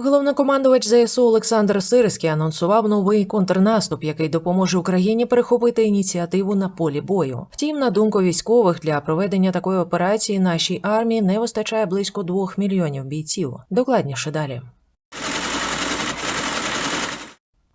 Головнокомандувач ЗСУ Олександр Сирський анонсував новий контрнаступ, який допоможе Україні перехопити ініціативу на полі бою. Втім, на думку військових, для проведення такої операції нашій армії не вистачає близько двох мільйонів бійців. Докладніше далі.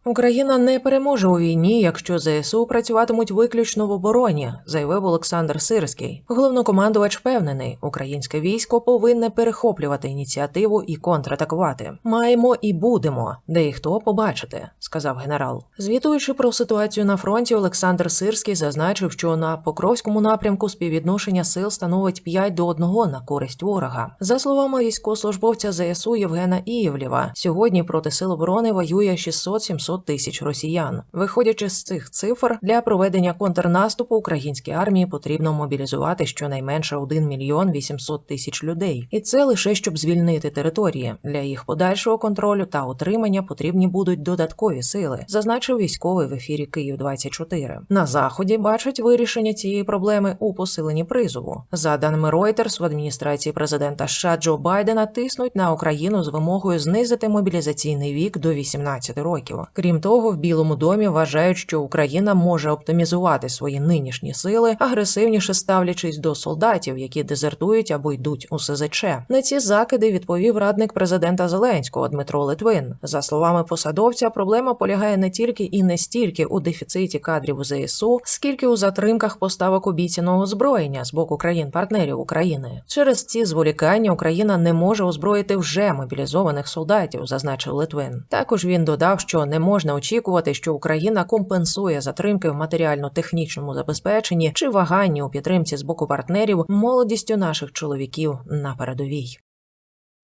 Україна не переможе у війні, якщо ЗСУ працюватимуть виключно в обороні, заявив Олександр Сирський. Головнокомандувач впевнений, українське військо повинне перехоплювати ініціативу і контратакувати. Маємо і будемо, де і хто побачите, сказав генерал. Звітуючи про ситуацію на фронті, Олександр Сирський зазначив, що на Покровському напрямку співвідношення сил становить 5 до 1 на користь ворога. За словами військовослужбовця ЗСУ Євгена Ієвлєва, сьогодні проти сил оборони воює 600-700 тисяч росіян. Виходячи з цих цифр, для проведення контрнаступу українській армії потрібно мобілізувати щонайменше 1 мільйон 800 тисяч людей, і це лише щоб звільнити території. Для їх подальшого контролю та утримання потрібні будуть додаткові сили, зазначив військовий в ефірі Київ 24 На заході бачать вирішення цієї проблеми у посиленні призову. За даними Reuters, в адміністрації президента США Джо Байдена тиснуть на Україну з вимогою знизити мобілізаційний вік до 18 років. Крім того, в Білому домі вважають, що Україна може оптимізувати свої нинішні сили, агресивніше ставлячись до солдатів, які дезертують або йдуть у СЗЧ. На ці закиди відповів радник президента Зеленського Дмитро Литвин. За словами посадовця, проблема полягає не тільки і не стільки у дефіциті кадрів ЗСУ, скільки у затримках поставок обіцяного озброєння з боку країн-партнерів України. Через ці зволікання Україна не може озброїти вже мобілізованих солдатів, зазначив Литвин. Також він додав, що не можна очікувати, що Україна компенсує затримки в матеріально-технічному забезпеченні чи ваганні у підтримці з боку партнерів молодістю наших чоловіків на передовій.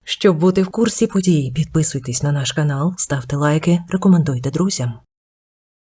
Щоб бути в курсі подій, підписуйтесь на наш канал, ставте лайки, рекомендуйте друзям.